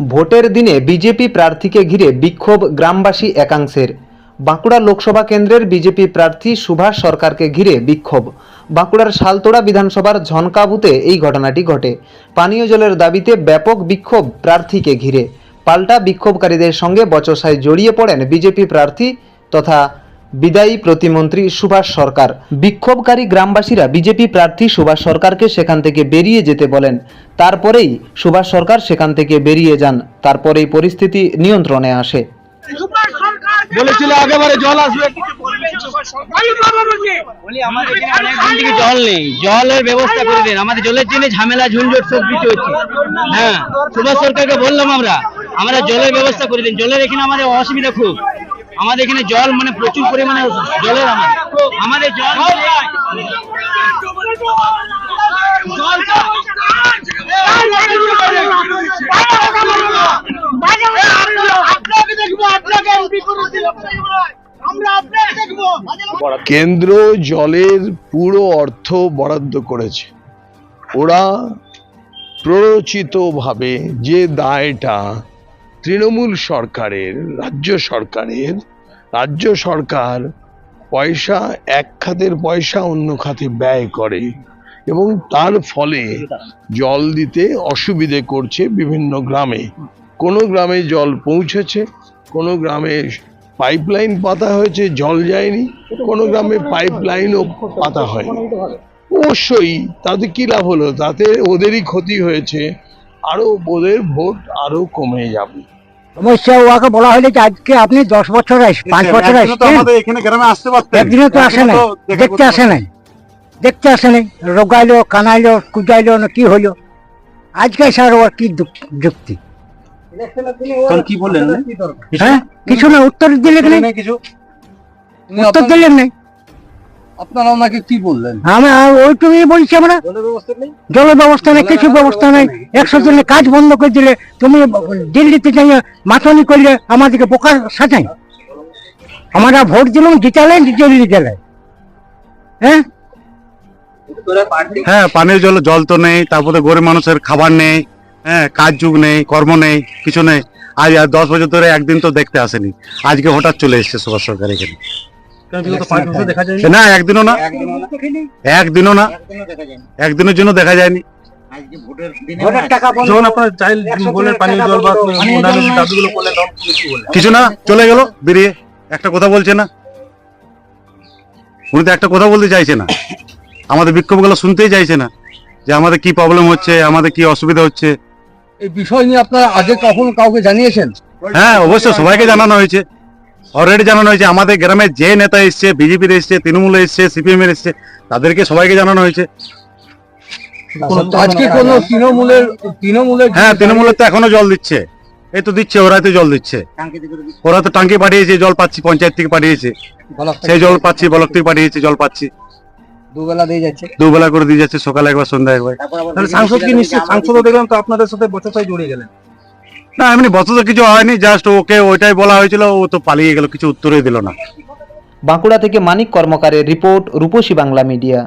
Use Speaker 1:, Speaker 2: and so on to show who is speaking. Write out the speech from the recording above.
Speaker 1: ভোটের দিনে বিজেপি প্রার্থীকে ঘিরে বিক্ষোভ গ্রামবাসী একাংশের। বাঁকুড়া লোকসভা কেন্দ্রের বিজেপি প্রার্থী সুভাষ সরকারকে ঘিরে বিক্ষোভ। বাঁকুড়ার শালতোড়া বিধানসভার ঝনকাবুতে এই ঘটনাটি ঘটে। পানীয় জলের দাবিতে ব্যাপক বিক্ষোভ প্রার্থীকে ঘিরে। পাল্টা বিক্ষোভকারীদের সঙ্গে বচসায় জড়িয়ে পড়েন বিজেপি প্রার্থী তথা বিদায়ী প্রতিমন্ত্রী সুভাষ সরকার। বিক্ষোভকারী গ্রামবাসীরা বিজেপি প্রার্থী সুভাষ সরকারকে সেখান থেকে বেরিয়ে যেতে বলেন। তারপরেই সুভাষ সরকার সেখান থেকে বেরিয়ে যান। তারপরেই পরিস্থিতি নিয়ন্ত্রণে আসে।
Speaker 2: বলেছিল আগেবারে জল আসবে।
Speaker 3: বলি আমাদের এখানে অনেক দিন থেকে জল নেই। জলের ব্যবস্থা করে দিন। আমাদের জলের জন্য ঝামেলা ঝুনঝট সব কিছু হচ্ছে। হ্যাঁ সুভাষ সরকারকে বললাম আমরা। আমরা জলের ব্যবস্থা করে দিন। জলের এখানে আমাদের অসুবিধা খুব। আমাদের এখানে জল মানে প্রচুর পরিমাণে জলের আমাদের আমাদের জল
Speaker 4: কেন্দ্র জলের পুরো অর্থ বরাদ্দ করেছে। ওরা প্ররোচিতভাবে যে দায়টা তৃণমূল সরকারের, রাজ্য সরকারের, রাজ্য সরকার পয়সা, এক খাতের পয়সা অন্য খাতে ব্যয় করে এবং তার ফলে জল দিতে অসুবিধে করছে বিভিন্ন গ্রামে। কোনো গ্রামে জল পৌঁছেছে, কোনো গ্রামে পাইপলাইন পাতা হয়েছে, জল যায়নি, কোনো গ্রামে পাইপলাইনও পাতা হয়নি। অবশ্যই তাতে কি লাভ হলো? তাতে ওদেরই ক্ষতি হয়েছে আরও ওদের ভোট আরও কমে যাবে।
Speaker 5: সমস্যা ওকে বলা হলে যে আজকে আপনি দশ বছর আসেন পাঁচ বছর
Speaker 6: একদিনও তো এখানে গ্রামে আসতে পারতেন।
Speaker 5: একদিনও তো আসে নাই। দেখতে আসে নাই। দেখতে আসে নাই। রোগাইলো কানাইলো কুজাইলো না কি হইল। আজকে স্যার ওর কি যুক্তি?
Speaker 6: কি বললেন?
Speaker 5: হ্যাঁ? কিছু না উত্তর দিলে
Speaker 6: কিছু
Speaker 5: উত্তর দিলেন নাই
Speaker 6: আপনারা ওনাকে কি বললেন?
Speaker 5: আমি ওইটুকুই বলছি আমরা। জলের ব্যবস্থা নেই? কিছু ব্যবস্থা নেই। একশো দিনে কাজ বন্ধ করে দিলে তুমি দিল্লিতে যাই মাথনি করলে আমাদেরকে বোকা সাজাই। আমরা ভোট দিলাম জিতালেন দিল্লি গেলে। হ্যাঁ?
Speaker 6: হ্যাঁ পানীয় জল জল তো নেই তারপরে গরিব মানুষের খাবার নেই হ্যাঁ কাজ যুগ নেই কর্ম নেই কিছু নেই। আজ আর দশ বছর ধরে একদিন তো দেখতে আসেনি। আজকে হঠাৎ চলে এসছে সুভাষ সরকার এখানে। না একদিনও না। একদিনও না। একদিনের জন্য দেখা যায়নি।
Speaker 7: যখন আপনার চাইল্ড পানীয় জল বা দাবিগুলো
Speaker 6: কিছু না চলে গেল বেরিয়ে। একটা কথা বলছে না? উনি তো একটা কথা বলতে চাইছে না। আমাদের বিক্ষোভগুলো শুনতেই চাইছে না যে আমাদের কি প্রবলেম হচ্ছে আমাদের কি অসুবিধা হচ্ছে।
Speaker 7: এই বিষয় নিয়ে আপনারা আগে কখনো কাউকে জানিয়েছেন?
Speaker 6: হ্যাঁ অবশ্যই সবাইকে জানানো হয়েছে। অলরেডি জানানো হয়েছে আমাদের গ্রামে যে নেতা এসছে বিজেপির এসছে তৃণমূল এসছে সিপিএম এর এসছে তাদেরকে সবাইকে জানানো হয়েছে।
Speaker 7: আজকে কোন তৃণমূলের তৃণমূলের
Speaker 6: হ্যাঁ তৃণমূলের তো এখনও জল দিচ্ছে। এই তো দিচ্ছে ওরাই তো জল দিচ্ছে। ওরা তো টাঙ্কি পাঠিয়েছে জল পাচ্ছি পঞ্চায়েত থেকে পাঠিয়েছে। সেই জল পাচ্ছি ব্লক থেকে পাঠিয়েছে জল পাচ্ছি।
Speaker 7: দুবেলা দিয়ে যাচ্ছে।
Speaker 6: দুবেলা করে দিয়ে যাচ্ছে সকালে একবার সন্ধ্যা একবার।
Speaker 7: সাংসদ কি নিশ্চিত? সাংসদও দেখলাম তো আপনাদের সাথে বচসায় জড়িয়ে গেলেন।
Speaker 6: না, এমনি বছর তো কিছু হয়নি জাস্ট ওকে ওইটাই বলা হয়েছিল, ও তো পালিয়ে গেল, কিছু উত্তরই দিল না।
Speaker 1: বাঁকুড়া থেকে মানিক কর্মকারের রিপোর্ট, রূপসী বাংলা মিডিয়া।